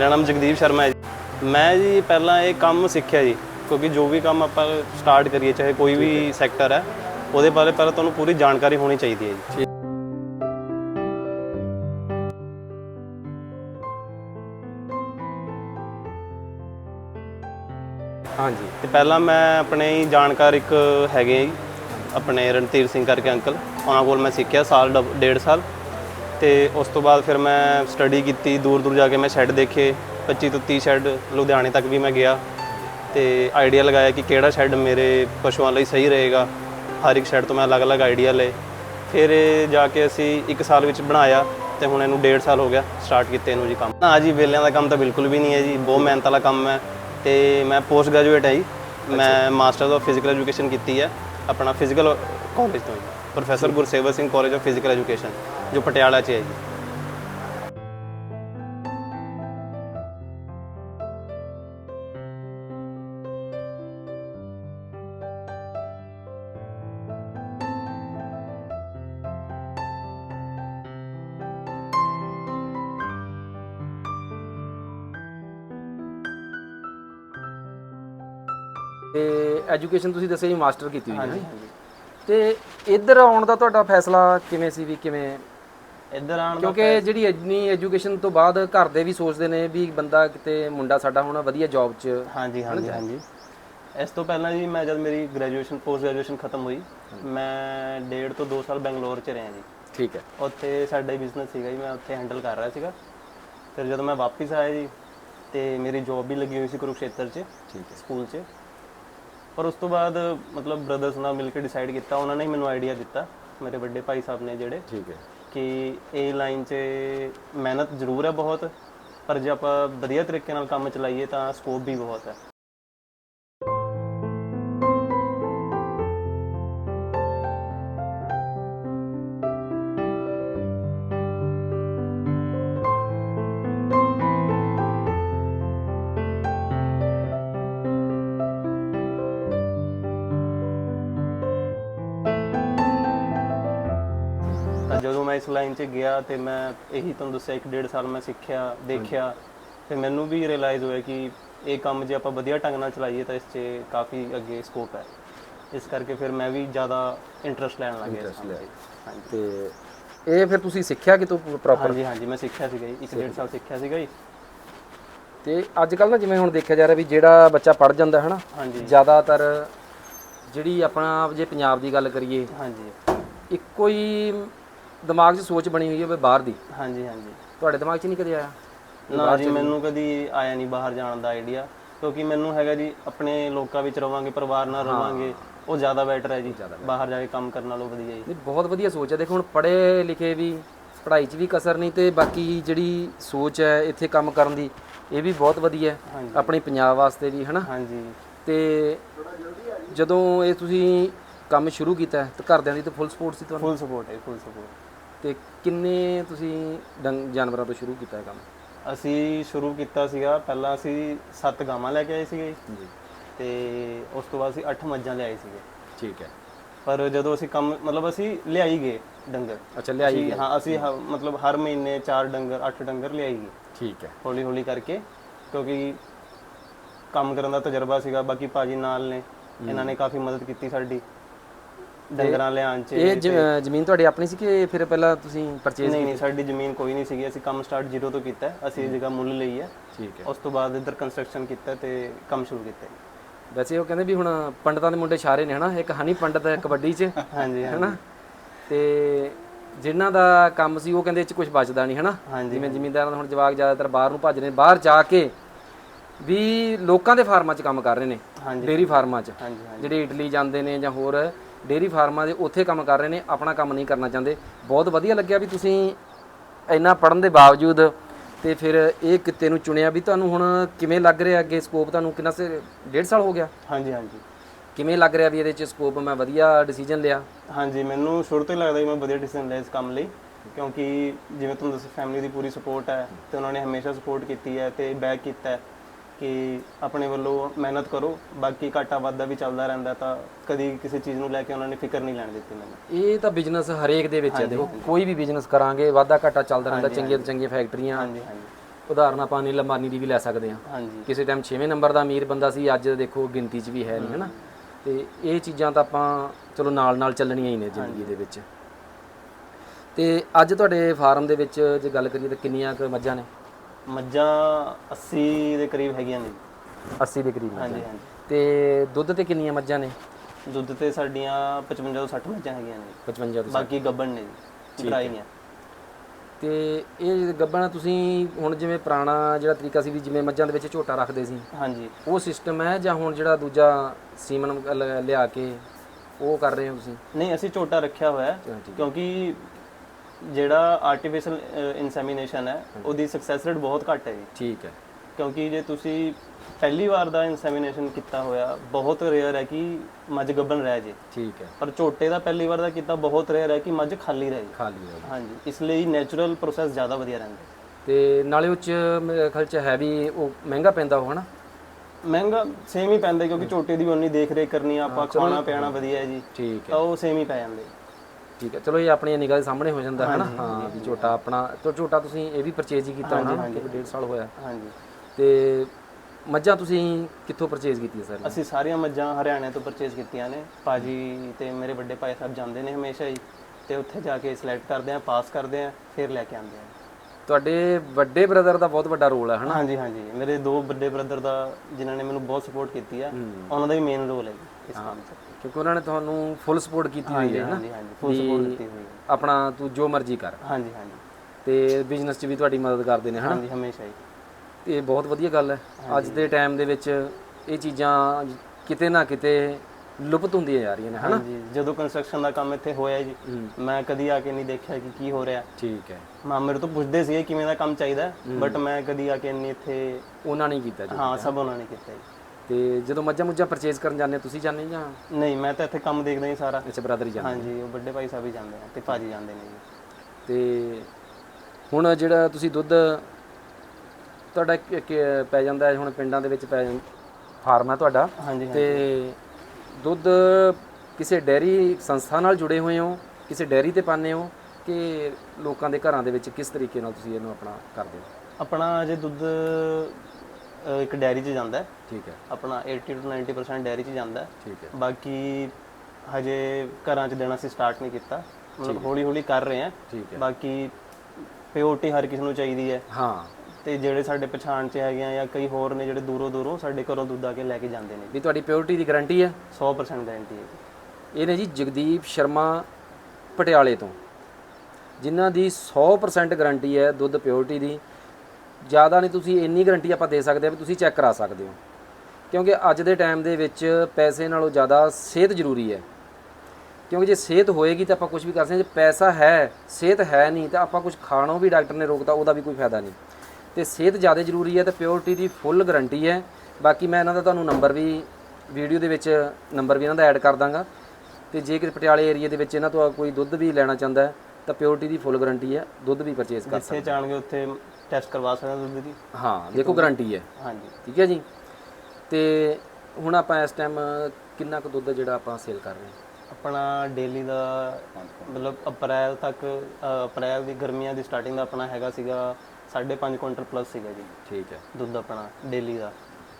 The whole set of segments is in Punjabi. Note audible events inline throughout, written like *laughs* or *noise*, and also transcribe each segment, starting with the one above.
ਮੇਰਾ ਨਾਮ ਜਗਦੀਪ ਸ਼ਰਮਾ ਹੈ ਜੀ। ਮੈਂ ਜੀ ਪਹਿਲਾਂ ਇਹ ਕੰਮ ਸਿੱਖਿਆ ਜੀ ਕਿਉਂਕਿ ਜੋ ਵੀ ਕੰਮ ਆਪਾਂ ਸਟਾਰਟ ਕਰੀਏ ਚਾਹੇ ਕੋਈ ਵੀ ਸੈਕਟਰ ਹੈ। ਉਹਦੇ ਬਾਰੇ ਪਹਿਲਾਂ ਤੁਹਾਨੂੰ ਪੂਰੀ ਜਾਣਕਾਰੀ ਹੋਣੀ ਚਾਹੀਦੀ ਹੈ ਜੀ। ਹਾਂਜੀ। ਤੇ ਪਹਿਲਾਂ ਮੈਂ ਆਪਣੇ ਹੀ ਜਾਣਕਾਰ ਇੱਕ ਹੈਗੇ ਜੀ ਆਪਣੇ ਰਣਧੀਰ ਸਿੰਘ ਕਰਕੇ ਅੰਕਲ ਉਹਨਾਂ ਕੋਲ ਮੈਂ ਸਿੱਖਿਆ ਸਾਲ ਡੇਢ ਸਾਲ। ਤੇ ਉਸ ਤੋਂ ਬਾਅਦ ਫਿਰ ਮੈਂ ਸਟੱਡੀ ਕੀਤੀ ਦੂਰ ਦੂਰ ਜਾ ਕੇ ਮੈਂ ਸ਼ੈੱਡ ਦੇਖੇ 25 ਤੋਂ 30 ਸ਼ੈੱਡ ਲੁਧਿਆਣੇ ਤੱਕ ਵੀ ਮੈਂ ਗਿਆ। ਤੇ ਆਈਡੀਆ ਲਗਾਇਆ ਕਿ ਕਿਹੜਾ ਸ਼ੈੱਡ ਮੇਰੇ ਪਸ਼ੂਆਂ ਲਈ ਸਹੀ ਰਹੇਗਾ। ਹਰ ਇੱਕ ਸ਼ੈੱਡ ਤੋਂ ਮੈਂ ਅਲੱਗ-ਅਲੱਗ ਆਈਡੀਆ ਲਏ। ਫਿਰ ਜਾ ਕੇ ਅਸੀਂ ਇੱਕ ਸਾਲ ਵਿੱਚ ਬਣਾਇਆ ਤੇ ਹੁਣ ਇਹਨੂੰ ਡੇਢ ਸਾਲ ਹੋ ਗਿਆ ਸਟਾਰਟ ਕੀਤੇ ਇਹਨੂੰ ਜੀ ਕੰਮ। ਨਾ ਜੀ ਵੇਲਿਆਂ ਦਾ ਕੰਮ ਤਾਂ ਬਿਲਕੁਲ ਵੀ ਨਹੀਂ ਹੈ ਜੀ। ਬਹੁਤ ਮਿਹਨਤ ਵਾਲਾ ਕੰਮ ਹੈ। ਤੇ ਮੈਂ ਪੋਸਟ ਗ੍ਰੈਜੂਏਟ ਹੈ ਜੀ। ਮੈਂ ਮਾਸਟਰਸ ਆਫ ਫਿਜ਼ੀਕਲ ਐਜੂਕੇਸ਼ਨ ਕੀਤੀ ਹੈ। ਆਪਣਾ ਫਿਜ਼ੀਕਲ ਕਾਲਜ ਤੋਂ ਜੀ। Professor Gursevak Singh college of physical education ਜੋ ਪਟਿਆਲਾ 'ਚ ਹੈ ਜੀ। ਤੇ ਐਜੂਕੇਸ਼ਨ ਤੁਸੀਂ ਦੱਸਿਆ ਜੀ ਮਾਸਟਰ ਕੀਤੀ ਹੋਈ ਹੈ? ਹਾਂਜੀ ਤੇ ਇੱਧਰ ਆਉਣ ਦਾ ਤੁਹਾਡਾ ਫੈਸਲਾ ਕਿਵੇਂ ਸੀ ਵੀ ਕਿਵੇਂ? ਇੱਧਰ ਆਣ ਦਾ ਕਿਉਂਕਿ ਜਿਹੜੀ ਇੰਨੀ ਐਜੂਕੇਸ਼ਨ ਤੋਂ ਬਾਅਦ ਘਰ ਦੇ ਵੀ ਸੋਚਦੇ ਨੇ ਵੀ ਬੰਦਾ ਕਿਤੇ ਮੁੰਡਾ ਸਾਡਾ ਹੁਣ ਵਧੀਆ ਜੌਬ 'ਚ ਹਾਂਜੀ ਹਾਂਜੀ ਹਾਂਜੀ। ਇਸ ਤੋਂ ਪਹਿਲਾਂ ਜੀ ਮੈਂ ਜਦ ਮੇਰੀ ਗ੍ਰੈਜੂਏਸ਼ਨ ਪੋਸਟ ਗ੍ਰੈਜੂਏਸ਼ਨ ਖਤਮ ਹੋਈ ਮੈਂ ਡੇਢ ਤੋਂ 2 ਸਾਲ ਬੰਗਲੌਰ 'ਚ ਰਿਹਾ ਜੀ। ਠੀਕ ਹੈ। ਉੱਥੇ ਸਾਡਾ ਹੀ ਬਿਜ਼ਨਸ ਸੀਗਾ ਜੀ ਮੈਂ ਉੱਥੇ ਹੈਂਡਲ ਕਰ ਰਿਹਾ ਸੀਗਾ। ਫਿਰ ਜਦੋਂ ਮੈਂ ਵਾਪਸ ਆਇਆ ਜੀ ਤੇ ਮੇਰੀ ਜੌਬ ਵੀ ਲੱਗੀ ਹੋਈ ਸੀ ਕੁਰੂਕਸ਼ੇਤਰ 'ਚ ਠੀਕ ਹੈ। ਸਕੂਲ 'ਚ। ਪਰ ਉਸ ਤੋਂ ਬਾਅਦ ਮਤਲਬ ਬ੍ਰਦਰਸ ਨਾਲ ਮਿਲ ਕੇ ਡਿਸਾਈਡ ਕੀਤਾ ਉਹਨਾਂ ਨੇ ਹੀ ਮੈਨੂੰ ਆਈਡੀਆ ਦਿੱਤਾ ਮੇਰੇ ਵੱਡੇ ਭਾਈ ਸਾਹਿਬ ਨੇ ਜਿਹੜੇ। ਠੀਕ ਹੈ। ਕਿ ਇਹ ਲਾਈਨ 'ਚ ਮਿਹਨਤ ਜ਼ਰੂਰ ਹੈ ਬਹੁਤ ਪਰ ਜੇ ਆਪਾਂ ਵਧੀਆ ਤਰੀਕੇ ਨਾਲ ਕੰਮ ਚਲਾਈਏ ਤਾਂ ਸਕੋਪ ਵੀ ਬਹੁਤ ਹੈ। ਜਦੋਂ ਮੈਂ ਇਸ ਲਾਈਨ 'ਚ ਗਿਆ ਤੇ ਮੈਂ ਇਹੀ ਤੁਹਾਨੂੰ ਦੱਸਿਆ ਇੱਕ ਡੇਢ ਸਾਲ ਮੈਂ ਸਿੱਖਿਆ ਦੇਖਿਆ ਫਿਰ ਮੈਨੂੰ ਵੀ ਰਿਅਲਾਈਜ਼ ਹੋਇਆ ਕਿ ਇਹ ਕੰਮ ਜੇ ਆਪਾਂ ਵਧੀਆ ਢੰਗ ਨਾਲ ਚਲਾਈਏ ਤਾਂ ਇਸ 'ਚ ਕਾਫੀ ਅੱਗੇ ਸਕੋਪ ਹੈ। ਇਸ ਕਰਕੇ ਫਿਰ ਮੈਂ ਵੀ ਜ਼ਿਆਦਾ ਇੰਟਰਸਟ ਲੈਣ ਲੱਗ ਗਿਆ ਇਸ ਕੰਮ 'ਚ ਹਾਂਜੀ। ਤੇ ਇਹ ਫਿਰ ਤੁਸੀਂ ਸਿੱਖਿਆ ਕਿਤੋਂ ਪ੍ਰੋਪਰ ਹਾਂਜੀ ਹਾਂਜੀ ਮੈਂ ਸਿੱਖਿਆ ਸੀਗਾ ਜੀ ਇੱਕ ਡੇਢ ਸਾਲ ਸਿੱਖਿਆ ਸੀਗਾ ਜੀ। ਤੇ ਅੱਜ ਕੱਲ ਨਾ ਜਿਵੇਂ ਹੁਣ ਦੇਖਿਆ ਜਾ ਰਿਹਾ ਵੀ ਜਿਹੜਾ ਬੱਚਾ ਪੜ ਜਾਂਦਾ ਹੈ ਨਾ ਹਾਂਜੀ। ਜ਼ਿਆਦਾਤਰ ਜਿਹੜੀ ਆਪਣਾ ਜੇ ਪੰਜਾਬ ਦੀ ਗੱਲ ਕਰੀਏ ਹਾਂਜੀ। ਇੱਕੋ ਹੀ ਦਿਮਾਗ 'ਚ ਸੋਚ ਬਣੀ ਹੋਈ ਹੈ ਵੀ ਬਾਹਰ ਦੀ। ਹਾਂਜੀ ਹਾਂਜੀ। ਤੁਹਾਡੇ ਦਿਮਾਗ 'ਚ ਨਹੀਂ ਕਦੇ ਆਇਆ? ਨਾ ਜੀ ਮੈਨੂੰ ਕਦੀ ਆਇਆ ਨਹੀਂ ਬਾਹਰ ਜਾਣ ਦਾ ਆਈਡੀਆ ਕਿਉਂਕਿ ਮੈਨੂੰ ਹੈਗਾ ਜੀ ਆਪਣੇ ਲੋਕਾਂ ਵਿੱਚ ਰਵਾਂਗੇ ਪਰਿਵਾਰ ਨਾਲ ਰਵਾਂਗੇ ਉਹ ਜ਼ਿਆਦਾ ਬੈਟਰ ਹੈ ਜੀ। ਬਾਹਰ ਜਾ ਕੇ ਕੰਮ ਕਰਨ ਨਾਲੋਂ ਵਧੀਆ ਜੀ। ਬਹੁਤ ਵਧੀਆ ਸੋਚ ਹੈ। ਦੇਖੋ ਹੁਣ ਪੜ੍ਹੇ ਲਿਖੇ ਵੀ ਪੜ੍ਹਾਈ 'ਚ ਵੀ ਕਸਰ ਨਹੀਂ ਤੇ ਬਾਕੀ ਜਿਹੜੀ ਸੋਚ ਹੈ ਇੱਥੇ ਕੰਮ ਕਰਨ ਦੀ ਇਹ ਵੀ ਬਹੁਤ ਵਧੀਆ ਹੈ। ਆਪਣੇ ਪੰਜਾਬ ਵਾਸਤੇ ਵੀ ਹਨਾ? ਹਾਂਜੀ। ਤੇ ਜਦੋਂ ਇਹ ਤੁਸੀਂ ਕੰਮ ਸ਼ੁਰੂ ਕੀਤਾ ਤਾਂ ਘਰਦਿਆਂ ਦੀ ਤਾਂ ਫੁੱਲ ਸਪੋਰਟ ਸੀ ਤੁਹਾਨੂੰ? ਫੁੱਲ ਸਪੋਰਟ ਹੈ ਫੁੱਲ ਸਪੋਰਟ ਤੇ ਕਿੰਨੇ ਤੁਸੀਂ ਜਾਨਵਰਾਂ ਤੋਂ ਸ਼ੁਰੂ ਕੀਤਾ ਹੈ ਕੰਮ? ਅਸੀਂ ਸ਼ੁਰੂ ਕੀਤਾ ਸੀਗਾ ਪਹਿਲਾਂ ਅਸੀਂ ਸੱਤ ਗਾਵਾਂ ਲੈ ਕੇ ਆਏ ਸੀਗੇ ਜੀ। ਤੇ ਉਸ ਤੋਂ ਬਾਅਦ ਅਸੀਂ ਅੱਠ ਮੱਝਾਂ ਲਿਆਏ ਸੀਗੇ। ਠੀਕ ਹੈ। ਪਰ ਜਦੋਂ ਅਸੀਂ ਕੰਮ ਮਤਲਬ ਅਸੀਂ ਲਿਆਈ ਗਏ ਡੰਗਰ। ਅੱਛਾ ਲਿਆਈ ਅਸੀਂ- ਹਾਂ ਅਸੀਂ ਹ- ਮਤਲਬ ਹਰ ਮਹੀਨੇ ਚਾਰ ਡੰਗਰ ਅੱਠ ਡੰਗਰ ਲਿਆਈ ਗਏ। ਠੀਕ ਹੈ। ਹੌਲੀ ਹੌਲੀ ਕਰਕੇ ਕਿਉਂਕਿ ਕੰਮ ਕਰਨ ਦਾ ਤਜਰਬਾ ਸੀਗਾ ਬਾਕੀ ਭਾਜੀ ਨਾਲ ਨੇ ਇਹਨਾਂ ਨੇ ਕਾਫੀ ਮਦਦ ਕੀਤੀ ਸਾਡੀ। ਡੰਗਰਾਂ ਲਿਆਉਣ ਚ ਇਹ ਜ- ਜ਼ਮੀਨ ਤੁਹਾਡੀ ਆਪਣੀ ਸੀ ਕਿ ਫਿਰ ਪਹਿਲਾਂ ਤੁਸੀਂ ਪਰਚੇਜ਼ ਨਹੀਂ ਨਹੀਂ ਸਾਡੀ ਜ਼ਮੀਨ ਕੋਈ ਨਹੀਂ ਸੀਗੀ। ਅਸੀਂ ਕੰਮ ਸਟਾਰਟ ਜ਼ੀਰੋ ਤੋਂ ਕੀਤਾ ਹੈ। ਅਸੀਂ ਇਹ ਜਗ੍ਹਾ ਮੁੱਲ ਲਈ ਹੈ। ਠੀਕ ਹੈ। ਉਸ ਤੋਂ ਬਾਅਦ ਇੱਧਰ ਕੰਸਟਰਕਸ਼ਨ ਕੀਤਾ ਤੇ ਕੰਮ ਸ਼ੁਰੂ ਕੀਤਾ। ਵੈਸੇ ਉਹ ਕਹਿੰਦੇ ਵੀ ਹੁਣ ਪੰਡਤਾਂ ਦੇ ਮੁੰਡੇ ਛਾਰੇ ਨੇ ਹਨਾ? ਇੱਕ ਹਨੀ ਪੰਡਤ ਹੈ ਕਬੱਡੀ 'ਚ ਹਾਂਜੀ *laughs* ਹਾਂਜੀ। ਹਨਾ ਤੇ ਜਿਨ੍ਹਾਂ ਦਾ ਕੰਮ ਸੀ ਉਹ ਕਹਿੰਦੇ ਇਹ 'ਚ ਕੁਝ ਬਚਦਾ ਨਹੀਂ ਹਨਾ? ਹਾਂਜੀ ਜਿਵੇਂ ਜ਼ਿਮੀਂਦਾਰਾਂ ਦੇ ਹੁਣ ਜਵਾਕ ਜ਼ਿਆਦਾਤਰ ਬਾਹਰ ਨੂੰ ਭੱਜ ਰਹੇ ਨੇ ਬਾਹਰ ਜਾ ਕੇ ਵੀ ਲੋਕਾਂ ਦੇ ਫਾਰਮਾਂ 'ਚ ਕੰਮ ਕਰ ਰਹੇ ਨੇ ਹਾਂਜੀ ਡੇਰੀ ਫਾਰਮਾਂ 'ਚ। ਹਾਂਜੀ ਹਾਂਜੀ। ਜਿਹੜੇ ਇਟਲੀ ਜਾਂਦੇ ਨੇ ਜਾਂ ਹੋਰ ਡੇਰੀ ਫਾਰਮਾਂ ਦੇ ਉੱਥੇ ਕੰਮ ਕਰ ਰਹੇ ਨੇ ਆਪਣਾ ਕੰਮ ਨਹੀਂ ਕਰਨਾ ਚਾਹੁੰਦੇ। ਬਹੁਤ ਵਧੀਆ ਲੱਗਿਆ ਵੀ ਤੁਸੀਂ ਇੰਨਾ ਪੜਨ ਦੇ ਬਾਵਜੂਦ ਤੇ ਫਿਰ ਇਹ ਕਿੱਤੇ ਨੂੰ ਚੁਣਿਆ ਵੀ ਤੁਹਾਨੂੰ ਹੁਣ ਕਿਵੇਂ ਲੱਗ ਰਿਹਾ ਅੱਗੇ ਸਕੋਪ ਤੁਹਾਨੂੰ ਕਿੰਨਾ ਸੇ ਡੇਢ ਸਾਲ ਹੋ ਗਿਆ? ਹਾਂਜੀ ਹਾਂਜੀ। ਕਿਵੇਂ ਲੱਗ ਰਿਹਾ ਵੀ ਇਹਦੇ 'ਚ ਸਕੋਪ ਮੈਂ ਵਧੀਆ ਡਿਸੀਜਨ ਲਿਆ? ਹਾਂਜੀ ਮੈਨੂੰ ਸ਼ੁਰੂ ਤੋਂ ਹੀ ਲੱਗਦਾ ਕਿ ਮੈਂ ਵਧੀਆ ਡਿਸੀਜਨ ਲਿਆ ਇਸ ਕੰਮ ਲਈ ਕਿਉਂਕਿ ਜਿਵੇਂ ਤੁਹਾਨੂੰ ਦੱਸਿਆ ਫੈਮਿਲੀ ਦੀ ਪੂਰੀ ਸਪੋਰਟ ਹੈ ਤੇ ਉਹਨਾਂ ਨੇ ਹਮੇਸ਼ਾ ਸਪੋਰਟ ਕੀਤੀ ਹੈ ਤੇ ਬੈਕ ਕੀਤਾ ਹੈ। ਕਿ ਆਪਣੇ ਵੱਲੋਂ ਮਿਹਨਤ ਕਰੋ ਬਾਕੀ ਘਾਟਾ ਵਾਧਾ ਵੀ ਚੱਲਦਾ ਰਹਿੰਦਾ ਤਾਂ ਕਦੀ ਕਿਸੇ ਚੀਜ਼ ਨੂੰ ਲੈ ਕੇ ਉਹਨਾਂ ਨੇ ਫਿਕਰ ਨਹੀਂ ਲੈਣ ਦਿੱਤੀ ਮੈਨੂੰ। ਇਹ ਤਾਂ ਬਿਜ਼ਨਸ ਹਰੇਕ ਦੇ ਵਿੱਚ ਹੈ। ਦੇਖੋ ਕੋਈ ਵੀ ਬਿਜ਼ਨਸ ਕਰਾਂਗੇ ਵਾਧਾ ਘਾਟਾ ਚੱਲਦਾ ਰਹਿੰਦਾ ਚੰਗੀਆਂ ਤੋਂ ਚੰਗੀਆਂ ਫੈਕਟਰੀਆਂ। ਹਾਂਜੀ ਹਾਂਜੀ। ਉਦਾਹਰਨ ਆਪਾਂ ਨੀਲ ਅੰਬਾਨੀ ਦੀ ਵੀ ਲੈ ਸਕਦੇ ਹਾਂ। ਹਾਂਜੀ। ਕਿਸੇ ਟਾਈਮ 6ਵੇਂ ਨੰਬਰ ਦਾ ਅਮੀਰ ਬੰਦਾ ਸੀ ਅੱਜ ਦੇਖੋ ਗਿਣਤੀ 'ਚ ਵੀ ਹੈ ਨਹੀਂ ਹਨਾ? ਤੇ ਇਹ ਚੀਜ਼ਾਂ ਤਾਂ ਆਪਾਂ ਚਲੋ ਨਾਲ ਨਾਲ ਚੱਲਣੀਆਂ ਹੀ ਨੇ ਜ਼ਿੰਦਗੀ ਦੇ ਵਿੱਚ। ਤੇ ਅੱਜ ਤੁਹਾਡੇ ਫਾਰਮ ਦੇ ਵਿੱਚ ਜੇ ਗੱਲ ਕਰੀਏ ਤਾਂ ਕਿੰਨੀਆਂ ਕੁ ਮੱਝਾਂ ਨੇ? ਮੱਝਾਂ 80 ਦੇ ਕਰੀਬ ਹੈਗੀਆਂ ਨੇ। ਜੀ। 80 ਦੇ ਕਰੀਬ ਹਾਂਜੀ ਹਾਂਜੀ। ਤੇ ਦੁੱਧ ਤੇ ਕਿੰਨੀਆਂ ਮੱਝਾਂ ਨੇ? ਦੁੱਧ ਤੇ ਸਾਡੀਆਂ 55 ਤੋਂ 60 ਮੱਝਾਂ ਹੈਗੀਆਂ ਨੇ। 55 ਤੋਂ ਬਾਕੀ ਗੱਬਣ ਨੇ ਜੀ ਡਰਾਈ ਨੇ ਤੇ ਇਹ ਗੱਬਣਾ ਤੁਸੀਂ ਹੁਣ ਜਿਵੇਂ ਪੁਰਾਣਾ ਜਿਹੜਾ ਤਰੀਕਾ ਸੀ ਵੀ ਜਿਵੇਂ ਮੱਝਾਂ ਦੇ ਵਿੱਚ ਝੋਟਾ ਰੱਖਦੇ ਸੀ ਹਾਂਜੀ। ਉਹ ਸਿਸਟਮ ਹੈ ਜਾਂ ਹੁਣ ਜਿਹੜਾ ਦੂਜਾ ਸੀਮਨ ਲਿਆ ਕੇ ਉਹ ਕਰ ਰਹੇ ਹੋ ਤੁਸੀਂ? ਨਹੀਂ ਅਸੀਂ ਝੋਟਾ ਰੱਖਿਆ ਹੋਇਆ ਹੈ। ਕਿਉਂਕਿ ਜਿਹੜਾ ਆਰਟੀਫੀਸ਼ੀਅਲ ਇਨਸੈਮੀਨੇਸ਼ਨ ਹੈ ਉਹਦੀ ਸਕਸੈਸ ਰੇਟ ਬਹੁਤ ਘੱਟ ਹੈ ਜੀ। ਠੀਕ ਹੈ। ਕਿਉਂਕਿ ਜੇ ਤੁਸੀਂ ਪਹਿਲੀ ਵਾਰ ਦਾ ਇਨਸੈਮੀਨੇਸ਼ਨ ਕੀਤਾ ਹੋਇਆ ਬਹੁਤ ਰੇਅਰ ਹੈ ਕਿ ਮੱਝ ਗੱਭਣ ਰਹਿ ਜੇ। ਠੀਕ ਹੈ। ਪਰ ਝੋਟੇ ਦਾ ਪਹਿਲੀ ਵਾਰ ਦਾ ਕੀਤਾ ਬਹੁਤ ਰੇਅਰ ਹੈ ਕਿ ਮੱਝ ਖਾਲੀ ਰਹੇ ਖਾਲੀ ਹੈ ਹਾਂਜੀ ਇਸ ਲਈ ਨੈਚੁਰਲ ਪ੍ਰੋਸੈਸ ਜ਼ਿਆਦਾ ਵਧੀਆ ਰਹਿੰਦਾ। ਤੇ ਨਾਲੇ ਉਹ ਚ ਮੇਰੇ ਖਿਆਲ ਚ ਹੈ ਵੀ ਉਹ ਮਹਿੰਗਾ ਪੈਂਦਾ ਉਹ ਹਨਾ? ਮਹਿੰਗਾ ਸੇਮ ਹੀ ਪੈਂਦਾ ਕਿਉਂਕਿ ਝੋਟੇ ਦੀ ਉਨੀ ਦੇਖ ਰੇਖ ਕਰਨੀ ਆ ਆਪਾਂ ਖਾਣਾ ਪਿਆਣਾ ਵਧੀਆ ਹੈ ਜੀ ਠੀਕ ਹੈ। ਤਾਂ ਉਹ ਸੇਮ ਹੀ ਪੈ ਜਾਂਦੇ। ਠੀਕ ਹੈ। ਚਲੋ ਇਹ ਆਪਣੀ ਨਿਗਾਹ ਦੇ ਸਾਹਮਣੇ ਹੋ ਜਾਂਦਾ ਹੈ ਨਾ ਹਾਂ ਵੀ ਝੋਟਾ ਆਪਣਾ ਤੇ ਝੋਟਾ ਤੁਸੀਂ ਇਹ ਵੀ ਪਰਚੇਜ ਹੀ ਕੀਤਾ ਹੋਣਾ ਕਿ ਡੇਢ ਸਾਲ ਹੋਇਆ। ਹਾਂਜੀ। ਤੇ ਮੱਝਾਂ ਤੁਸੀਂ ਕਿੱਥੋਂ ਪਰਚੇਜ ਕੀਤੀਆਂ ਸਰ ਅਸੀਂ ਸਾਰੀਆਂ ਮੱਝਾਂ ਹਰਿਆਣੇ ਤੋਂ ਪਰਚੇਸ ਕੀਤੀਆਂ ਨੇ। ਪਾਜੀ ਤੇ ਮੇਰੇ ਵੱਡੇ ਭਾਈ ਸਾਹਿਬ ਜਾਂਦੇ ਨੇ ਹਮੇਸ਼ਾ ਹੀ ਤੇ ਉੱਥੇ ਜਾ ਕੇ ਸਿਲੈਕਟ ਕਰਦੇ ਆ ਪਾਸ ਕਰਦੇ ਆ ਫਿਰ ਲੈ ਕੇ ਆਉਂਦੇ ਆ। ਤੁਹਾਡੇ ਵੱਡੇ ਬ੍ਰਦਰ ਦਾ ਬਹੁਤ ਵੱਡਾ ਰੋਲ ਹੈ ਹਨਾ? ਹਾਂਜੀ ਹਾਂਜੀ। ਮੇਰੇ ਦੋ ਵੱਡੇ ਬ੍ਰਦਰ ਦਾ ਜਿਨ੍ਹਾਂ ਨੇ ਮੈਨੂੰ ਬਹੁਤ ਸਪੋਰਟ ਕੀਤੀ ਆ ਉਹਨਾਂ ਦਾ ਵੀ ਮੇਨ ਰੋਲ ਹੈ ਇਸ ਕੰਮ 'ਚ ਕਿਉਂਕਿ ਉਹਨਾਂ ਨੇ ਤੁਹਾਨੂੰ ਫੁੱਲ ਸਪੋਰਟ ਕੀਤੀ ਹੋਈ ਹੈ ਹਾਂਜੀ ਹਾਂਜੀ ਫੁੱਲ ਸਪੋਰਟ ਦਿੱਤੀ ਹੋਈ ਹੈ। ਆਪਣਾ ਤੂੰ ਜੋ ਮਰਜ਼ੀ ਕਰ। ਹਾਂਜੀ ਹਾਂਜੀ। ਤੇ ਬਿਜ਼ਨਸ 'ਚ ਵੀ ਤੁਹਾਡੀ ਮਦਦ ਕਰਦੇ ਨੇ ਹਨਾ ਹਾਂਜੀ ਹਮੇਸ਼ਾ ਹੀ। ਤੇ ਇਹ ਬਹੁਤ ਵਧੀਆ ਗੱਲ ਹੈ। ਅੱਜ ਦੇ ਟਾਈਮ ਦੇ ਵਿੱਚ ਇਹ ਚੀਜ਼ਾਂ ਕਿਤੇ ਨਾ ਕਿਤੇ ਲੁਪਤ ਹੁੰਦੀਆਂ ਜਾ ਰਹੀਆਂ ਨੇ ਹਨਾ ਹਾਂਜੀ ਜਦੋਂ ਕੰਸਟਰਕਸ਼ਨ ਦਾ ਕੰਮ ਇੱਥੇ ਹੋਇਆ ਜੀ ਮੈਂ ਕਦੀ ਆ ਕੇ ਨਹੀਂ ਦੇਖਿਆ ਕਿ ਕੀ ਹੋ ਰਿਹਾ। ਠੀਕ ਹੈ। ਮਾਂ ਮੇਰੇ ਤੋਂ ਪੁੱਛਦੇ ਸੀਗੇ ਕਿਵੇਂ ਦਾ ਕੰਮ ਚਾਹੀਦਾ ਬਟ ਮੈਂ ਕਦੀ ਆ ਕੇ ਨਹੀਂ ਇੱਥੇ ਉਹਨਾਂ ਨੇ ਕੀਤਾ ਜੀ। ਹਾਂ ਸਭ ਉਹਨਾਂ ਨੇ ਕੀਤਾ ਜੀ। ਤੇ ਜਦੋਂ ਮੱਝਾਂ ਮੁੱਝਾਂ ਪਰਚੇਸ ਕਰਨ ਜਾਂਦੇ ਹੋ, ਤੁਸੀਂ ਜਾਂਦੇ ਜਾਂ? ਨਹੀਂ ਮੈਂ ਤਾਂ ਇੱਥੇ ਕੰਮ ਦੇਖਦਾ ਹੀ ਸਾਰਾ। ਅੱਛਾ ਬ੍ਰਦਰ ਹੀ ਜਾਂਦੇ ਹਾਂਜੀ ਉਹ ਵੱਡੇ ਭਾਈ ਸਾਹਿਬ ਹੀ ਜਾਂਦੇ ਆ ਤੇ ਭਾਜੀ ਜਾਂਦੇ ਨੇ ਜੀ। ਤੇ ਹੁਣ ਜਿਹੜਾ ਤੁਸੀਂ ਦੁੱਧ ਤੁਹਾਡਾ ਕਿ- ਕਿ- ਪੈ ਜਾਂਦਾ ਹੈ ਹੁਣ ਪਿੰਡਾਂ ਦੇ ਵਿੱਚ ਪੈ ਜਾਂਦਾ ਫਾਰਮ ਹੈ ਤੁਹਾਡਾ। ਹਾਂਜੀ ਹਾਂਜੀ। ਤੇ ਦੁੱਧ ਕਿਸੇ ਡੈਰੀ ਸੰਸਥਾ ਨਾਲ ਜੁੜੇ ਹੋਏ ਹੋ? ਕਿਸੇ ਡੈਰੀ ਤੇ ਪਾਉਂਦੇ ਹੋ? ਕਿ ਲੋਕਾਂ ਦੇ ਘਰਾਂ ਦੇ ਵਿੱਚ ਕਿਸ ਤਰੀਕੇ ਨਾਲ ਤੁਸੀਂ ਇਹਨੂੰ ਆਪਣਾ ਕਰਦੇ ਹੋ? ਆਪਣਾ ਜੇ ਦੁੱਧ ਇੱਕ ਡੈਰੀ 'ਚ ਜਾਂਦਾ ਹੈ। ਠੀਕ ਹੈ। ਆਪਣਾ 80 ਤੋਂ 90% ਡੈਰੀ 'ਚ ਜਾਂਦਾ ਹੈ। ਠੀਕ ਹੈ। ਬਾਕੀ ਹਜੇ ਘਰਾਂ 'ਚ ਦੇਣਾ ਸੀ ਸਟਾਰਟ ਨਹੀਂ ਕੀਤਾ। ਮਤਲਬ ਹੌਲੀ ਹੌਲੀ ਕਰ ਰਹੇ ਹਾਂ। ਠੀਕ ਹੈ। ਬਾਕੀ ਪਿਓਰਟੀ ਹਰ ਕਿਸੇ ਨੂੰ ਚਾਹੀਦੀ ਹੈ। ਹਾਂ। ਤੇ ਜਿਹੜੇ ਸਾਡੇ ਪਛਾਣ 'ਚ ਹੈਗੇ ਆ ਜਾਂ ਕਈ ਹੋਰ ਨੇ ਜਿਹੜੇ ਦੂਰੋਂ ਦੂਰੋਂ ਸਾਡੇ ਘਰੋਂ ਦੁੱਧ ਆ ਕੇ ਲੈ ਕੇ ਜਾਂਦੇ ਨੇ। ਵੀ ਤੁਹਾਡੀ ਪਿਓਰਿਟੀ ਦੀ ਗਾਰੰਟੀ ਹੈ? 100% ਗਾਰੰਟੀ ਹੈ। ਇਹ ਨੇ ਜੀ ਜਗਦੀਪ ਸ਼ਰਮਾ ਪਟਿਆਲੇ ਤੋਂ। ਜਿਨ੍ਹਾਂ ਦੀ 100% ਗਾਰੰਟੀ ਹੈ ਦੁੱਧ ਪਿਓਰਿਟੀ ਦੀ। ਜ਼ਿਆਦਾ ਨਹੀਂ ਤੁਸੀਂ ਇੰਨੀ ਗਾਰੰਟੀ ਆਪਾਂ ਦੇ ਸਕਦੇ ਆ ਵੀ ਤੁਸੀਂ ਚੈੱਕ ਕਰਾ ਸਕਦੇ ਹੋ। ਕਿਉਂਕਿ ਅੱਜ ਦੇ ਟਾਈਮ ਦੇ ਵਿੱਚ ਪੈਸੇ ਨਾਲੋਂ ਜ਼ਿਆਦਾ ਸਿਹਤ ਜ਼ਰੂਰੀ ਹੈ। ਕਿਉਂਕਿ ਜੇ ਸਿਹਤ ਹੋਏਗੀ ਤਾਂ ਆਪਾਂ ਕੁਝ ਵੀ ਕਰ ਸਕਦੇ ਜੇ ਪੈਸਾ ਹੈ, ਸਿਹਤ ਹੈ ਨਹੀਂ ਤਾਂ ਆਪਾਂ ਕੁਝ ਖਾਣੋਂ ਵੀ ਡਾਕਟਰ ਨੇ ਰੋਕਤਾ, ਉਹਦਾ ਵੀ ਕੋਈ ਫਾਇਦਾ ਨਹੀਂ। ਤੇ ਸਿਹਤ ਜ਼ਿਆਦਾ ਜ਼ਰੂਰੀ ਹੈ ਤੇ ਪਿਓਰਿਟੀ ਦੀ ਫੁੱਲ ਗਾਰੰਟੀ ਹੈ। ਬਾਕੀ ਮੈਂ ਇਹਨਾਂ ਦਾ ਤੁਹਾਨੂੰ ਨੰਬਰ ਵੀ ਵੀਡੀਓ ਦੇ ਵਿੱਚ ਨੰਬਰ ਵੀ ਇਹਨਾਂ ਦਾ ਐਡ ਕਰ ਦਾਂਗਾ। ਤੇ ਜੇ ਕਿ ਪਟਿਆਲੇ ਏਰੀਆ ਦੇ ਵਿੱਚ ਇਹਨਾਂ ਤੋਂ ਕੋਈ ਦੁੱਧ ਵੀ ਲੈਣਾ ਚਾਹੁੰਦਾ ਹੈ ਤਾਂ ਪਿਓਰਿਟੀ ਦੀ ਫੁੱਲ ਗਾਰੰਟੀ ਹੈ ਦੁੱਧ ਵੀ ਪਰਚੇਸ ਕਰ ਜਿੱਥੇ ਚਾਹਣਗੇ ਉੱਥੇ ਟੈਸਟ ਕਰਵਾ ਸਕਦੇ ਹੋ ਦੁੱਧ ਦੀ। ਹਾਂ ਦੇਖੋ ਗਾਰੰਟੀ ਹੈ। ਹਾਂਜੀ। ਠੀਕ ਹੈ ਜੀ? ਤੇ ਹੁਣ ਆਪਾਂ ਇਸ ਟਾਈਮ ਕਿੰਨਾ ਕੁ ਦੁੱਧ ਜਿਹੜਾ ਆਪਾਂ ਸੇਲ ਕਰ ਰਹੇ ਹਾਂ? ਆਪਣਾ ਡੇਲੀ ਦਾ ਮਤਲਬ ਅਪ੍ਰੈਲ ਤੱਕ ਅਪ੍ਰੈਲ ਦੀ ਗਰਮੀਆਂ ਦੀ ਸਟਾਰਟਿੰਗ ਦਾ ਆਪਣਾ ਹੈਗਾ ਸੀਗਾ 5.5 ਕੁਇੰਟਲ ਪਲੱਸ ਸੀਗਾ ਜੀ। ਠੀਕ ਹੈ। ਦੁੱਧ ਆਪਣਾ ਡੇਲੀ ਦਾ।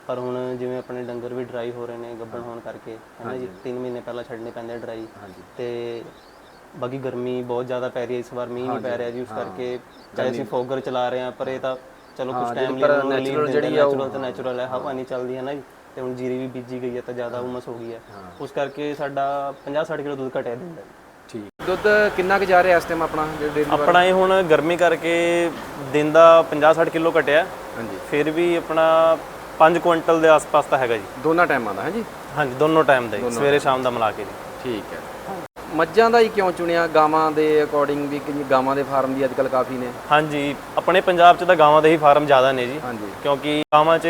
ਪਰ ਹੁਣ ਜਿਵੇਂ ਆਪਣੇ ਡੰਗਰ ਵੀ ਡਰਾਈ ਹੋ ਰਹੇ ਨੇ ਗੱਭਣ ਹੋਣ ਕਰਕੇ ਹੈ ਨਾ ਜੀ? 3 ਮਹੀਨੇ ਪਹਿਲਾਂ ਛੱਡਣੇ ਪੈਂਦੇ ਡਰਾਈ ਹਾਂਜੀ। ਤੇ ਬਾਕੀ ਗਰਮੀ ਬਹੁਤ ਜ਼ਿਆਦਾ ਪੈ ਰਹੀ ਹੈ ਇਸ ਵਾਰ ਮੀਂਹ ਨਹੀਂ ਪੈ ਰਿਹਾ ਜੀ ਉਸ ਕਰਕੇ ਚਾਹੇ ਅਸੀਂ ਫੋਗਰ ਚਲਾ ਰਹੇ ਹਾਂ ਪਰ ਇਹ ਤਾਂ ਚਲੋ ਕੁਝ ਟਾਈਮ ਲਈ ਉਹਨੂੰ ਨੈਚੁਰਲ ਜਿਹੜੀ ਆ ਨੈਚੁਰਲ ਤੇ ਨੈਚੁਰਲ ਹੈ ਹਵਾ ਨਹੀਂ ਚੱਲਦੀ ਹੈ ਨਾ ਜੀ ਤੇ ਹੁਣ ਜੀਰੀ ਵੀ ਬੀਜੀ ਗਈ ਹੈ ਤਾਂ ਜ਼ਿਆਦਾ ਉਮਸ ਹੋ ਗਈ ਹੈ। ਉਸ ਕਰਕੇ ਸਾਡਾ 50-60 ਕਿਲੋ ਦੁੱਧ ਘਟਿਆ ਦਿੰਦਾ ਠੀਕ। ਦੁੱਧ ਕਿੰਨਾ ਕੁ ਜਾ ਰਿਹਾ ਇਸ ਟਾਈਮ ਆਪਣਾ ਆਪਣਾ ਇਹ ਹੁਣ ਗਰਮੀ ਕਰਕੇ ਦਿਨ ਦਾ 50-60 ਕਿਲੋ ਘਟਿਆ। ਹਾਂਜੀ। ਫਿਰ ਵੀ ਆਪਣਾ 5 ਕੁਇੰਟਲ ਦੇ ਆਸ-ਪਾਸ ਤਾਂ ਹੈਗਾ ਜੀ। ਦੋਨਾਂ ਟਾਈਮਾਂ ਦਾ ਹੈ ਜੀ? ਹਾਂਜੀ ਦੋਨੋਂ ਟਾਈਮ ਦਾ ਸਵੇਰੇ ਸ਼ਾਮ ਦਾ ਮਿਲਾ ਕੇ ਜੀ। ਠੀਕ ਹੈ। ਮੱਝਾਂ ਦਾ ਹੀ ਕਿਉਂ ਚੁਣਿਆ? ਗਾਵਾਂ ਦੇ ਅਕੋਰਡਿੰਗ ਵੀ ਕਿ ਗਾਵਾਂ ਦੇ ਫਾਰਮ ਵੀ ਅੱਜਕੱਲ ਕਾਫੀ ਨੇ। ਹਾਂਜੀ ਆਪਣੇ ਪੰਜਾਬ 'ਚ ਤਾਂ ਗਾਵਾਂ ਦੇ ਹੀ ਫਾਰਮ ਜ਼ਿਆਦਾ ਨੇ ਜੀ। ਹਾਂਜੀ। ਕਿਉਂਕਿ ਗਾਵਾਂ 'ਚ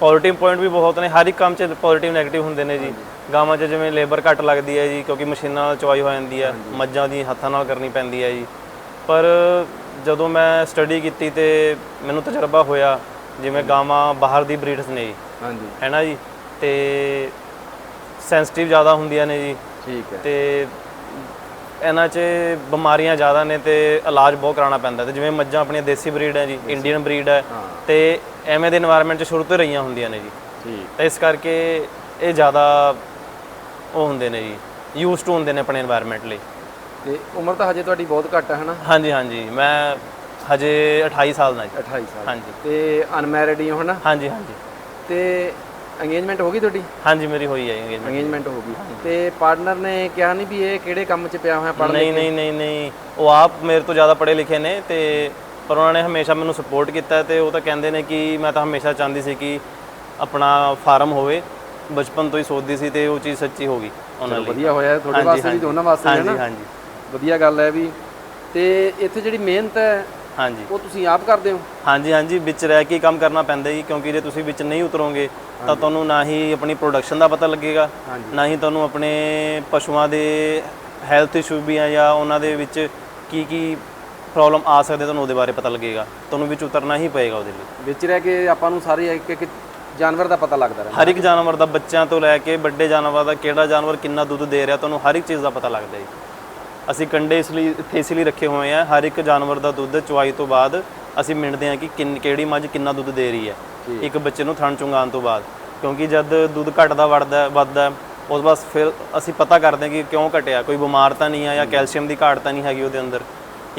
ਪੋਜ਼ਿਟਿਵ ਪੁਆਇੰਟ ਵੀ ਬਹੁਤ ਨੇ ਹਰ ਇੱਕ ਕੰਮ 'ਚ ਪੋਜ਼ਿਟਿਵ 네ਗੇਟਿਵ ਹੁੰਦੇ ਨੇ ਜੀ। ਗਾਵਾਂ 'ਚ ਜਿਵੇਂ ਲੇਬਰ ਘੱਟ ਲੱਗਦੀ ਹੈ ਜੀ ਕਿਉਂਕਿ ਮਸ਼ੀਨਾਂ ਨਾਲ ਚਵਾਈ ਹੋ ਜਾਂਦੀ ਹੈ ਮੱਝਾਂ ਦੀ ਹੱਥਾਂ ਨਾਲ ਕਰਨੀ ਪੈਂਦੀ ਹੈ ਜੀ। ਪਰ ਜਦੋਂ ਮੈਂ ਸਟੱਡੀ ਕੀਤੀ ਤੇ ਮੈਨੂੰ ਤਜਰਬਾ ਹੋਇਆ ਜਿਵੇਂ ਗਾਵਾਂ ਬਾਹਰ ਦੀ ਬਰੀਡਸ ਨੇ ਜੀ। ਹਾਂਜੀ। ਹੈ ਨਾ ਜੀ? ਤੇ ਸੈਂਸਿਟਿਵ ਜ਼ਿਆਦਾ ਹੁੰਦੀਆਂ ਨੇ ਜੀ। ਠੀਕ ਹੈ। ਤੇ ਇਹਨਾਂ 'ਚ ਬਿਮਾਰੀਆਂ ਜ਼ਿਆਦਾ ਨੇ ਤੇ ਇਲਾਜ ਬਹੁਤ ਕਰਾਉਣਾ ਪੈਂਦਾ ਤੇ ਜਿਵੇਂ ਮੱਝਾਂ ਆਪਣੀਆਂ ਦੇਸੀ ਬਰੀਡ ਹੈ ਜੀ ਇੰਡੀਅਨ ਬਰੀਡ ਹੈ ਤੇ ਐਵੇਂ ਦੇ এনवायरमेंट 'ਚ ਸ਼ੁਰੂ ਤੋਂ ਰਹੀਆਂ ਹੁੰਦੀਆਂ ਨੇ ਜੀ। ਠੀਕ। ਤਾਂ ਇਸ ਕਰਕੇ ਇਹ ਜ਼ਿਆਦਾ ਉਹ ਹੁੰਦੇ ਨੇ ਜੀ ਯੂਸਡ ਹੁੰਦੇ ਨੇ ਆਪਣੇ এনवायरमेंट ਲਈ। ਤੇ ਉਮਰ ਤਾਂ ਹਜੇ ਤੁਹਾਡੀ ਬਹੁਤ ਘੱਟ ਹੈ ਹਨਾ? ਹਾਂਜੀ ਹਾਂਜੀ। ਮੈਂ ਹਜੇ 28 ਸਾਲ ਦਾ ਜੀ। 28 ਸਾਲ। ਹਾਂਜੀ। ਤੇ ਅਨਮੈਰਿਡ ਹੀ ਹੋ ਹਾਂਜੀ ਹਾਂਜੀ। ਤੇ ਅੰਗੇਜਮੈਂਟ ਹੋ ਗਈ ਤੁਹਾਡੀ? ਹਾਂਜੀ ਮੇਰੀ ਹੋਈ ਹੈ ਇੰਗੇਜਮੈਂਟ ਅੰਗੇਜਮੈਂਟ ਹੋ ਗਈ। ਤੇ ਪਾਰਟਨਰ ਨੇ ਕਿਹਾ ਨਹੀਂ ਵੀ ਇਹ ਕਿਹੜੇ ਕੰਮ 'ਚ ਪਿਆ ਹੋਇਆ ਪੜ੍ਹ ਨਹੀਂ ਨਹੀਂ ਨਹੀਂ ਨਹੀਂ। ਉਹ ਆਪ ਮੇਰੇ ਤੋਂ ਜ਼ਿਆਦਾ ਪੜ੍ਹੇ ਲਿਖੇ ਨੇ ਤੇ ਪਰ ਉਹਨਾਂ ਨੇ ਹਮੇਸ਼ਾ ਮੈਨੂੰ ਸਪੋਰਟ ਕੀਤਾ ਤੇ ਉਹ ਤਾਂ ਕਹਿੰਦੇ ਨੇ ਕਿ ਮੈਂ ਤਾਂ ਹਮੇਸ਼ਾ ਚਾਹੁੰਦੀ ਸੀ ਕਿ ਆਪਣਾ ਫਾਰਮ ਹੋਵੇ। ਬਚਪਨ ਤੋਂ ਹੀ ਸੋਚਦੀ ਸੀ ਤੇ ਉਹ ਚੀਜ਼ ਸੱਚੀ ਹੋ ਗਈ ਉਹਨਾਂ ਲਈ। ਵਧੀਆ ਹੋਇਆ ਤੁਹਾਡੇ ਹਾਂਜੀ, ਵਾਸਤੇ ਵੀ ਹਾਂਜੀ। ਦੋਨਾਂ ਵਾਸਤੇ ਹੈ ਹਾਂਜੀ ਨਾ? ਹਾਂਜੀ। ਵਧੀਆ ਗੱਲ ਹੈ ਵੀ। ਤੇ ਇੱਥੇ ਜਿਹੜੀ ਮਿਹਨਤ ਹੈ ਹਾਂਜੀ। ਉਹ ਤੁਸੀਂ ਆਪ ਕਰਦੇ ਹੋ? ਹਾਂਜੀ ਹਾਂਜੀ ਵਿੱਚ ਰਹਿ ਕੇ ਕੰਮ ਕਰਨਾ ਪੈਂਦਾ ਜੀ ਕਿਉਂਕਿ ਜੇ ਤੁਸੀਂ ਵਿੱਚ ਨਹੀਂ ਉਤਰੋਗੇ ਤਾਂ ਤੁਹਾਨੂੰ ਨਾ ਹੀ ਆਪਣੀ ਪ੍ਰੋਡਕਸ਼ਨ ਦਾ ਪਤਾ ਲੱਗੇਗਾ। ਨਾ ਹੀ ਤੁਹਾਨੂੰ ਆਪਣੇ ਪਸ਼ੂਆਂ ਦੇ ਹੈਲਥ ਇਸ਼ੂ ਵੀ ਆ ਜਾਂ ਉਹਨਾਂ ਦੇ ਵਿੱਚ ਕੀ ਕੀ ਪ੍ਰੋਬਲਮ ਆ ਸਕਦੇ ਤੁਹਾਨੂੰ ਉਹਦੇ ਬਾਰੇ ਪਤਾ ਲੱਗੇਗਾ। ਤੁਹਾਨੂੰ ਵਿੱਚ ਉਤਰਨਾ ਹੀ ਪਏਗਾ ਉਹਦੇ ਲਈ। ਵਿੱਚ ਰਹਿ ਕੇ ਆਪਾਂ ਨੂੰ ਸਾਰੇ ਇੱਕ ਇੱਕ ਜਾਨਵਰ ਦਾ ਪਤਾ ਲੱਗਦਾ ਰਹਿੰਦਾ। ਹਰ ਇੱਕ ਜਾਨਵਰ ਦਾ ਬੱਚਿਆਂ ਤੋਂ ਲੈ ਕੇ ਵੱਡੇ ਜਾਨਵਰ ਦਾ ਕਿਹੜਾ ਜਾਨਵਰ ਕਿੰਨਾ ਦੁੱਧ ਦੇ ਰਿਹਾ ਤੁਹਾਨੂੰ ਹਰ ਇੱਕ ਚੀਜ਼ ਦਾ ਪਤਾ ਲੱਗਦਾ ਹੈ ਅਸੀਂ ਕੰਡੇ ਇਸ ਲਈ ਇੱਥੇ ਇਸ ਲਈ ਰੱਖੇ ਹੋਏ ਆ ਹਰ ਇੱਕ ਜਾਨਵਰ ਦਾ ਦੁੱਧ ਚੁਆਈ ਤੋਂ ਬਾਅਦ ਅਸੀਂ ਮਿਣਦੇ ਆ ਕਿ ਕਿੰਨ ਕਿਹੜੀ ਮੱਝ ਕਿੰਨਾ ਦੁੱਧ ਦੇ ਰਹੀ ਹੈ। ਇੱਕ ਬੱਚੇ ਨੂੰ ਥਣ ਚੁੰਗਾਉਣ ਤੋਂ ਬਾਅਦ ਕਿਉਂਕਿ ਜਦ ਦੁੱਧ ਘਟਦਾ ਵੜਦਾ ਵੱਧਦਾ ਉਸ ਬਸ ਫਿਰ ਅਸੀਂ ਪਤਾ ਕਰਦੇ ਹਾਂ ਕਿ ਕਿਉਂ ਘਟਿਆ ਕੋਈ ਬਿਮਾਰ ਤਾਂ ਨਹੀਂ ਆ ਜਾਂ ਕੈਲਸ਼ੀਅਮ ਦੀ ਘਾਟ ਤਾਂ ਨਹੀਂ ਹੈਗੀ ਉਹਦੇ ਅੰਦਰ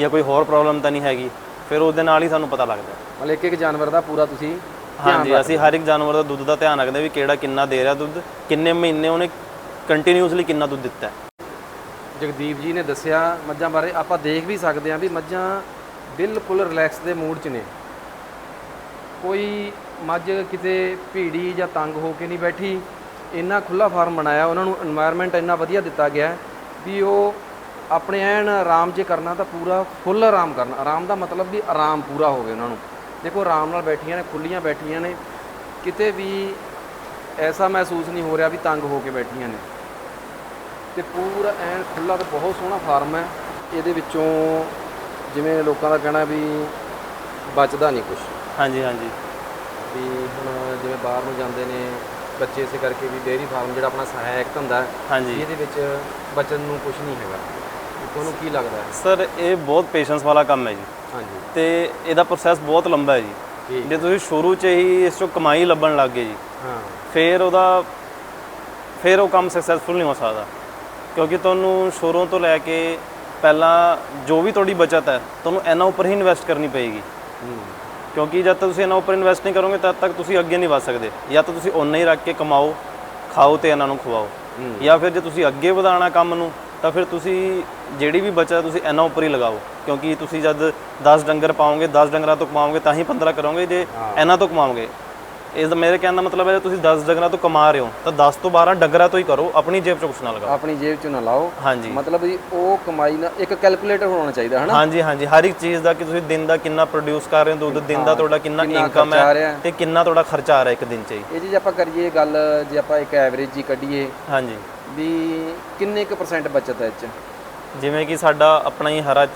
ਜਾਂ ਕੋਈ ਹੋਰ ਪ੍ਰੋਬਲਮ ਤਾਂ ਨਹੀਂ ਹੈਗੀ ਫਿਰ ਉਹਦੇ ਨਾਲ ਹੀ ਸਾਨੂੰ ਪਤਾ ਲੱਗਦਾ। ਮਤਲਬ ਇੱਕ ਇੱਕ ਜਾਨਵਰ ਦਾ ਪੂਰਾ ਤੁਸੀਂ ਹਾਂਜੀ ਅਸੀਂ ਹਰ ਇੱਕ ਜਾਨਵਰ ਦਾ ਦੁੱਧ ਦਾ ਧਿਆਨ ਰੱਖਦੇ ਵੀ ਕਿਹੜਾ ਕਿੰਨਾ ਦੇ ਰਿਹਾ ਦੁੱਧ ਕਿੰਨੇ ਮਹੀਨੇ ਉਹਨੇ ਕੰਟੀਨਿਊਸਲੀ ਕਿੰਨਾ ਦੁੱਧ ਦਿੱਤਾ ਹੈ। ਜਗਦੀਪ ਜੀ ਨੇ ਦੱਸਿਆ, ਮੱਝਾਂ ਬਾਰੇ ਆਪਾਂ ਦੇਖ ਵੀ ਸਕਦੇ ਹਾਂ ਵੀ ਮੱਝਾਂ ਬਿਲਕੁਲ ਰਿਲੈਕਸ ਦੇ ਮੂਡ 'ਚ ਨੇ। ਕੋਈ ਮੱਝ ਕਿਤੇ ਭੀੜੀ ਜਾਂ ਤੰਗ ਹੋ ਕੇ ਨਹੀਂ ਬੈਠੀ, ਇੰਨਾ ਖੁੱਲਾ ਫਾਰਮ ਬਣਾਇਆ, ਉਹਨਾਂ ਨੂੰ এনवायरमेंट ਇੰਨਾ ਵਧੀਆ ਦਿੱਤਾ ਗਿਆ ਵੀ ਉਹ ਆਪਣੇ ਐਨ ਆਰਾਮ ਜੇ ਕਰਨਾ ਤਾਂ ਪੂਰਾ ਫੁੱਲ ਆਰਾਮ ਕਰਨਾ। ਆਰਾਮ ਦਾ ਮਤਲਬ ਵੀ ਆਰਾਮ ਪੂਰਾ ਹੋਵੇ ਉਹਨਾਂ ਨੂੰ। ਦੇਖੋ, ਆਰਾਮ ਨਾਲ ਬੈਠੀਆਂ ਨੇ ਖੁੱਲੀਆਂ ਬੈਠੀਆਂ ਨੇ, ਕਿਤੇ ਵੀ ਐਸਾ ਮਹਿਸੂਸ ਨਹੀਂ ਹੋ ਰਿਹਾ ਵੀ ਤੰਗ ਹੋ ਕੇ ਬੈਠੀਆਂ ਨੇ। ਤੇ ਪੂਰਾ ਐਨ ਖੁੱਲਾ ਤੇ ਬਹੁਤ ਸੋਹਣਾ ਫਾਰਮ ਹੈ। ਇਹਦੇ ਵਿੱਚੋਂ ਜਿਵੇਂ ਲੋਕਾਂ ਦਾ ਕਹਿਣਾ ਵੀ ਬਚਦਾ ਨਹੀਂ ਕੁਝ ਹਾਂਜੀ ਹਾਂਜੀ। ਵੀ ਹੁਣ ਜਿਵੇਂ ਬਾਹਰ ਨੂੰ ਜਾਂਦੇ ਨੇ ਬੱਚੇ ਇਸੇ ਕਰਕੇ ਵੀ ਡੇਅਰੀ ਫਾਰਮ ਜਿਹੜਾ ਆਪਣਾ ਸਹਾਇਕ ਧੰਦਾ ਹੈ ਹਾਂਜੀ। ਇਹਦੇ ਵਿੱਚ ਬਚਨ ਨੂੰ ਕੁਝ ਨਹੀਂ ਹੈਗਾ। ਤੁਹਾਨੂੰ ਕੀ ਲੱਗਦਾ ਹੈ? ਸਰ ਇਹ ਬਹੁਤ ਪੇਸ਼ੈਂਸ ਵਾਲਾ ਕੰਮ ਹੈ ਜੀ। ਹਾਂਜੀ। ਤੇ ਇਹਦਾ ਪ੍ਰੋਸੈਸ ਬਹੁਤ ਲੰਬਾ ਹੈ ਜੀ। ਜੇ। ਤੁਸੀਂ ਸ਼ੁਰੂ 'ਚ ਹੀ ਇਸ ਚੋਂ ਕਮਾਈ ਲੱਭਣ ਲੱਗ ਗਏ ਜੀ ਹਾਂ। ਫਿਰ ਉਹਦਾ ਫਿਰ ਉਹ ਕੰਮ ਸਕਸੈਸਫੁਲ ਨਹੀਂ ਹੋ ਸਕਦਾ। ਕਿਉਂਕਿ ਤੁਹਾਨੂੰ ਸ਼ੁਰੂ ਤੋਂ ਲੈ ਕੇ ਪਹਿਲਾਂ ਜੋ ਵੀ ਤੁਹਾਡੀ ਬਚਤ ਹੈ ਤੁਹਾਨੂੰ ਇਹਨਾਂ ਉੱਪਰ ਹੀ ਇਨਵੈਸਟ ਕਰਨੀ ਪਏਗੀ। ਕਿਉਂਕਿ ਜਦ ਤੱਕ ਤੁਸੀਂ ਇਹਨਾਂ ਉੱਪਰ ਇਨਵੈਸਟ ਨਹੀਂ ਕਰੋਗੇ ਤਦ ਤੱਕ ਤੁਸੀਂ ਅੱਗੇ ਨਹੀਂ ਵਧ ਸਕਦੇ। ਜਾਂ ਤਾਂ ਤੁਸੀਂ ਓਨਾ ਹੀ ਰੱਖ ਕੇ ਕਮਾਓ ਖਾਓ ਤੇ ਇਹਨਾਂ ਨੂੰ ਖਵਾਓ। ਜਾਂ ਫਿਰ ਜੇ ਤੁਸੀਂ ਅੱਗੇ ਵਧਾਉਣਾ ਕੰਮ ਨੂੰ ਤਾਂ ਫਿਰ ਤੁਸੀਂ ਜਿਹੜੀ ਵੀ ਬਚਤ ਤੁਸੀਂ ਇਹਨਾਂ ਉੱਪਰ ਹੀ ਲਗਾਓ। ਕਿਉਂਕਿ ਤੁਸੀਂ ਜਦ 10 ਡੰਗਰ ਪਾਓਗੇ 10 ਡੰਗਰਾਂ ਤੋਂ ਕਮਾਓਗੇ ਤਾਂ ਹੀ 15 ਕਰੋਗੇ ਜੇ ਇਹਨਾਂ ਤੋਂ ਕਮਾਓਗੇ। ਇਸ ਦਾ ਮੇਰੇ ਕਹਿਣ ਦਾ ਮਤਲਬ ਹੈ ਜੇ ਤੁਸੀਂ 10 ਡੰਗਰਾਂ ਤੋਂ ਕਮਾ ਰਹੇ ਹੋ ਤਾਂ 10 ਤੋਂ 12 ਡੰਗਰਾਂ ਤੋਂ ਹੀ ਕਰੋ ਆਪਣੀ ਜੇਬ ਚੋਂ ਕੁਛ ਨਾ ਲਗਾਓ। ਆਪਣੀ ਜੇਬ 'ਚ ਨਾ ਲਾਓ। ਹਾਂਜੀ। ਮਤਲਬ ਵੀ ਉਹ ਕਮਾਈ ਨਾ ਇੱਕ ਕੈਲਕੂਲੇਟਰ ਹੋਣਾ ਚਾਹੀਦਾ ਹੈ ਨਾ ਹਾਂਜੀ ਹਾਂਜੀ। ਹਰ ਇੱਕ ਚੀਜ਼ ਦਾ ਕਿ ਤੁਸੀਂ ਦਿਨ ਦਾ ਕਿੰਨਾ ਪ੍ਰੋਡਿਊਸ ਕਰ ਰਹੇ ਹੋ ਦੁੱਧ ਦਿਨ ਦਾ ਤੁਹਾਡਾ ਕਿੰਨਾ ਇਨਕਮ ਹੈ। ਤੇ ਕਿੰਨਾ ਤੁਹਾਡਾ ਖਰਚਾ ਆ ਰਿਹਾ ਇੱਕ ਦਿਨ 'ਚ ਇਹ ਜੀ ਜੇ ਆਪਾਂ ਕਰੀਏ ਗੱਲ ਜੇ ਆਪਾਂ ਇੱਕ ਐਵਰੇਜ ਜੀ ਕੱਢੀਏ ਹਾਂਜੀ। ਵੀ ਕਿੰਨੇ ਕੁ ਪਰਸੈਂਟ ਬਚਤ ਹੈ ਇਹ 'ਚ? ਜਿਵੇਂ ਕਿ ਸਾਡਾ ਆਪਣਾ ਹੀ ਹਰਾ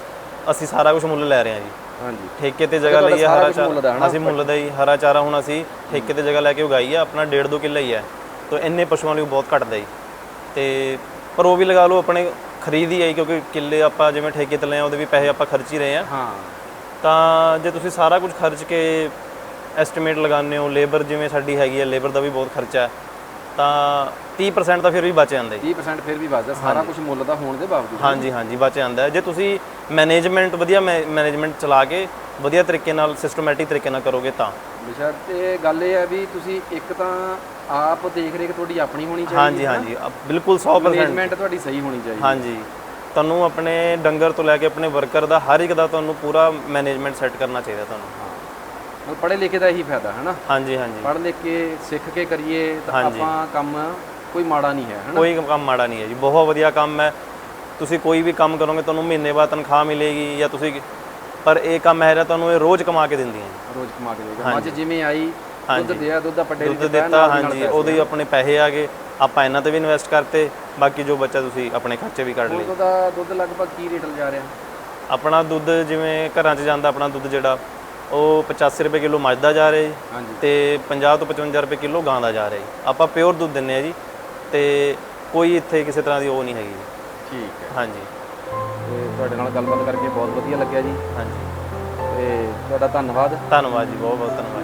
ਅਸੀਂ ਸਾਰਾ ਕੁਝ ਮੁੱਲ ਲੈ ਰਹੇ ਹਾਂ ਜੀ। ਹਾਂਜੀ। ਠੇਕੇ ਤੇ ਜਗ੍ਹਾ ਲਈ ਹੈ ਹਰਾ ਚਾਰਾ? ਅਸੀਂ ਮੁੱਲ ਦਾ ਹੀ ਹਰਾ ਚਾਰਾ ਹੁਣ ਅਸੀਂ ਠੇਕੇ ਤੇ ਜਗ੍ਹਾ ਲੈ ਕੇ ਉਗਾਈ ਹੈ ਆਪਣਾ 1.5 2 ਕਿੱਲਾ ਹੀ ਹੈ। ਤਾਂ ਇੰਨੇ ਪਸ਼ੂਆਂ ਲਈ ਬਹੁਤ ਘਟਦਾ ਹੀ ਤੇ ਪਰ ਉਹ ਵੀ ਲਗਾ ਲਓ ਆਪਣੇ ਖਰੀਦ ਹੀ ਆਈ ਕਿਉਂਕਿ ਕਿੱਲੇ ਆਪਾਂ ਜਿਵੇਂ ਠੇਕੇ ਤੇ ਲਏ ਆ ਉਹਦੇ ਵੀ ਪੈਸੇ ਆਪਾਂ ਖਰਚ ਹੀ ਰਹੇ ਆ। ਹਾਂ। ਤਾਂ ਜੇ ਤੁਸੀਂ ਸਾਰਾ ਕੁਝ ਖਰਚ ਕੇ ਐਸਟੀਮੇਟ ਲਗਾਉਂਦੇ ਹੋ ਲੇਬਰ ਜਿਵੇਂ ਸਾਡੀ ਹੈਗੀ ਹੈ ਲੇਬਰ ਦਾ ਵੀ ਬਹੁਤ ਖਰਚਾ ਹੈ। ਤਾਂ 30% ਤਾਂ ਫਿਰ ਵੀ ਬਚ ਜਾਂਦਾ ਜੀ। 30% ਫਿਰ ਵੀ ਬਚਦਾ ਸਾਰਾ ਕੁਝ ਮੁੱਲ ਦਾ ਹੋਣ ਦੇ ਬਾਵਜੂਦ ਹਾਂਜੀ ਹਾਂਜੀ ਬਚ ਜਾਂਦਾ ਜੇ ਤੁਸੀਂ ਮੈਨੇਜਮੈਂਟ ਵਧੀਆ ਮੈਨੇਜਮੈਂਟ ਚਲਾ ਕੇ ਵਧੀਆ ਤਰੀਕੇ ਨਾਲ ਸਿਸਟਮੈਟਿਕ ਤਰੀਕੇ ਨਾਲ ਕਰੋਗੇ ਤਾਂ। ਵਿਸ਼ਾ ਤੇ ਗੱਲ ਇਹ ਹੈ ਵੀ ਤੁਸੀਂ ਇੱਕ ਤਾਂ ਆਪ ਦੇਖ ਰੇਖ ਤੁਹਾਡੀ ਆਪਣੀ ਹੋਣੀ ਹਾਂਜੀ ਚਾਹੀਦੀ ਹੈ ਹਾਂਜੀ ਅ- ਬਿਲਕੁਲ 100% ਮੈਨੇਜਮੈਂਟ ਤੁਹਾਡੀ ਸਹੀ ਹੋਣੀ ਚਾਹੀਦੀ ਹਾਂਜੀ। ਤੁਹਾਨੂੰ ਆਪਣੇ ਡੰਗਰ ਤੋਂ ਲੈ ਕੇ ਆਪਣੇ ਵਰਕਰ ਦਾ ਹਰ ਇੱਕ ਦਾ ਤੁਹਾਨੂੰ ਪੂਰਾ ਮੈਨੇਜਮੈਂਟ ਸੈੱਟ ਕਰਨਾ ਚਾਹੀਦਾ ਤੁਹਾਨੂੰ। ਪੜ੍ਹੇ ਲਿਖੇ ਦਾ ਇਹੀ ਫਾਇਦਾ ਹੈ ਨਾ? ਹਾਂਜੀ ਹਾਂਜੀ। ਪੜ੍ਹ ਲਿਖ ਕੇ ਸਿੱਖ ਕੇ ਕਰੀਏ ਤਾਂ ਹਾਂਜੀ। ਆਪਾਂ ਕੰਮ ਕੋਈ ਮਾੜਾ ਨਹੀਂ ਹੈ ਹੈ ਕੋਈ ਕੰਮ ਮਾੜਾ ਨਹੀਂ ਹੈ ਜੀ ਬਹੁਤ ਵਧੀਆ ਕੰਮ ਹੈ। ਤੁਸੀਂ ਕੋਈ ਵੀ ਕੰਮ ਕਰੋਗੇ ਤੁਹਾਨੂੰ ਮਹੀਨੇ ਬਾਅਦ ਤਨਖਾਹ ਮਿਲੇਗੀ ਜਾਂ ਤੁਸੀਂ ਪਰ ਇਹ ਕੰਮ ਹੈ ਜਿਹੜਾ ਤੁਹਾਨੂੰ ਇਹ ਰੋਜ਼ ਕਮਾ ਕੇ ਦਿੰਦੀਆਂ ਜੀ ਰੋਜ਼ ਕਮਾ ਕੇ ਦੇਗਾ ਮੱਝ ਜਿਵੇਂ ਆਈ ਦੁੱਧ। ਦਿਆ ਦੁੱਧ ਦਾ ਪੱਡੇ ਦੁੱਧ ਦਿੱਤਾ ਹਾਂਜੀ ਉਹਦੇ ਹੀ ਆਪਣੇ ਪੈਸੇ ਆ ਗਏ ਆਪਾਂ ਇਹਨਾਂ ਤੇ ਵੀ ਇਨਵੈਸਟ ਕਰਤੇ ਬਾਕੀ ਜੋ ਬਚਾ ਤੁਸੀਂ ਆਪਣੇ ਖਰਚੇ ਵੀ ਕੱਢ ਲਏ। ਦੁੱਧ ਦਾ ਦੁੱਧ ਲਗਭਗ ਕੀ ਰੇਟ ਜਾ ਰਿਹਾ? ਆਪਣਾ ਦੁੱਧ ਜਿਵੇਂ ਘਰਾਂ 'ਚ ਜਾਂਦਾ ਆਪਣਾ ਦੁੱਧ ਜਿਹੜਾ ਉਹ 85 ਰੁਪਏ ਕਿਲੋ ਮੱਝ ਦਾ ਜਾ ਰਿਹਾ ਜੀ ਤੇ 50 ਤੋਂ 55 ਰੁਪਏ ਕਿਲੋ ਗਾਂ ਦਾ ਜਾ ਰਿਹਾ ਜੀ। ਆਪਾਂ ਪਿਓਰ ਦੁੱਧ ਦਿੰਨੇ ਆ ਜੀ। ਤੇ ਕੋਈ ਇੱਥੇ ਕਿਸੇ ਤਰ੍ਹਾਂ ਦੀ ਉਹ ਨਹੀਂ ਹੈਗੀ। ਜੀ ਠੀਕ ਹੈ। ਹਾਂਜੀ। ਤੇ ਤੁਹਾਡੇ ਨਾਲ ਗੱਲਬਾਤ ਕਰਕੇ ਬਹੁਤ ਵਧੀਆ ਲੱਗਿਆ ਜੀ। ਹਾਂਜੀ। ਤੇ ਤੁਹਾਡਾ ਧੰਨਵਾਦ। ਧੰਨਵਾਦ ਜੀ ਬਹੁਤ ਬਹੁਤ ਧੰਨਵਾਦ।